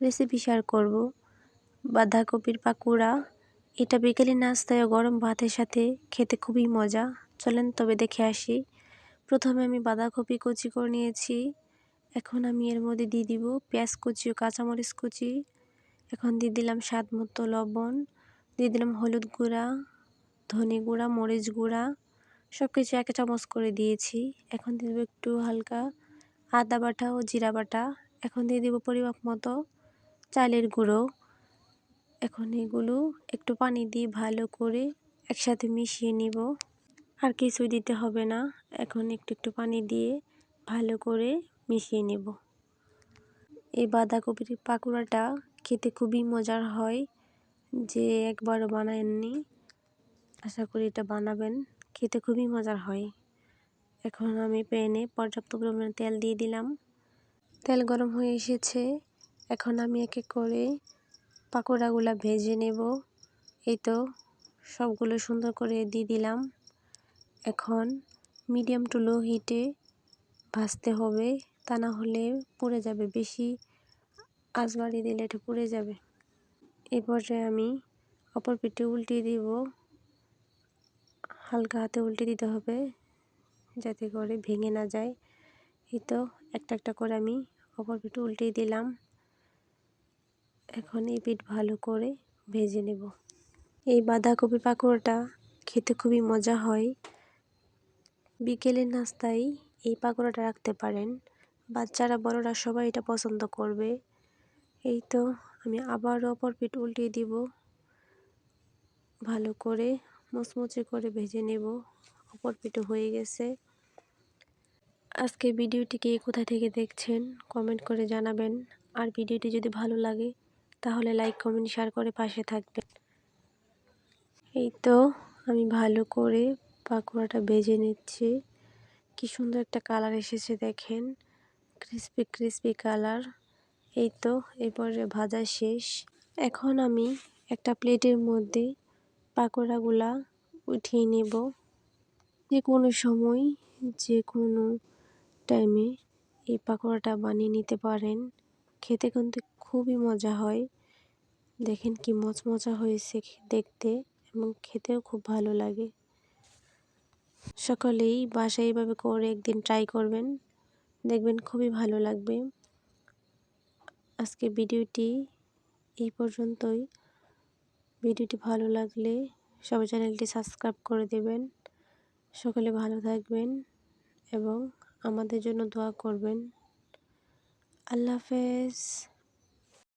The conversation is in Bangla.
রেসিপি শেয়ার করব। বাঁধাকপির পাকুড়া। এটা বিকেলে নাস্তায় গরম ভাতের সাথে খেতে খুবই মজা। চলেন তবে দেখে আসি। প্রথমে আমি বাঁধাকপি কুচি করে নিয়েছি। এখন আমি এর মধ্যে দিয়ে দিব পেঁয়াজ কুচি ও কাঁচামরিচ কুচি। এখন দিয়ে দিলাম স্বাদ মতো লবণ। দিয়ে দিলাম হলুদ গুঁড়া, ধনে গুঁড়া, মরিচ গুঁড়া। সব কিছু এক চামচ করে দিয়েছি। এখন দিয়ে দেবো একটু হালকা আদা বাটা ও জিরা বাটা। এখন দিয়ে দেবো পরিমাপ মতো। চালের গুঁড়ো। এখন এগুলো একটু পানি দিয়ে ভালো করে একসাথে মিশিয়ে নিব। আর কিছুই দিতে হবে না। এখন একটু একটু পানি দিয়ে ভালো করে মিশিয়ে নেব। এই বাঁধাকপির পাকোড়াটা খেতে খুবই মজার হয়। যে একবারও বানায়নি আশা করি এটা বানাবেন। খেতে খুবই মজার হয়। এখন আমি প্যানে পর্যাপ্ত পরিমাণে তেল দিয়ে দিলাম। তেল গরম হয়ে এসেছে। এখন আমি একে করে পাকোড়াগুলো ভেজে নেব। এই তো সবগুলো সুন্দর করে দিয়ে দিলাম। এখন মিডিয়াম টু লো হিটে ভাজতে হবে। তা না হলে পুড়ে যাবে। বেশি আঁচ বাড়িয়ে দিলে এটা পুড়ে যাবে। এই পর্যায়ে আমি অপর পিঠে উল্টিয়ে দিব। হালকা হাতে উল্টে দিতে হবে যাতে করে ভেঙে না যায়। এই তো একটা একটা করে আমি অপর পিঠে উল্টিয়ে দিলাম। এখন এই পিঠ ভালো করে ভেজে নেব। এই বাঁধাকপি পাকোড়াটা খেতে খুবই মজা হয়। বিকেলের নাস্তায় এই পাকোড়াটা রাখতে পারেন। বাচ্চারা, বড়রা সবাই এটা পছন্দ করবে। এই তো আমি আবারও অপর পিঠ উল্টিয়ে দিব। ভালো করে মুচমুচে করে ভেজে নেব। অপর পিঠে হয়ে গেছে। আজকে ভিডিওটিকে কোথা থেকে দেখছেন কমেন্ট করে জানাবেন। আর ভিডিওটি যদি ভালো লাগে তাহলে লাইক কমেন্ট শেয়ার করে পাশে থাকবেন। এই তো আমি ভালো করে পাকোড়াটা ভেজে নিচ্ছি। কি সুন্দর একটা কালার এসেছে দেখেন। ক্রিসপি ক্রিসপি কালার এই তো এরপরে ভাজা শেষ। এখন আমি একটা প্লেটের মধ্যে পাকোড়াগুলা উঠিয়ে নেব। যে কোনো সময়, যে কোনো টাইমে এই পাকোড়াটা বানিয়ে নিতে পারেন। খেতে কিন্তু খুবই মজা হয়। দেখেন কি মচমচা হয়েছে দেখতে এবং খেতেও খুব ভালো লাগে। সকলেই বাসায় এইভাবে করে একদিন ট্রাই করবেন। দেখবেন খুবই ভালো লাগবে। আজকে ভিডিওটি এই পর্যন্তই। ভিডিওটি ভালো লাগলে সবাই চ্যানেলটি সাবস্ক্রাইব করে দেবেন। সকলে ভালো থাকবেন এবং আমাদের জন্য দোয়া করবেন। আল্লাহ হাফেজ।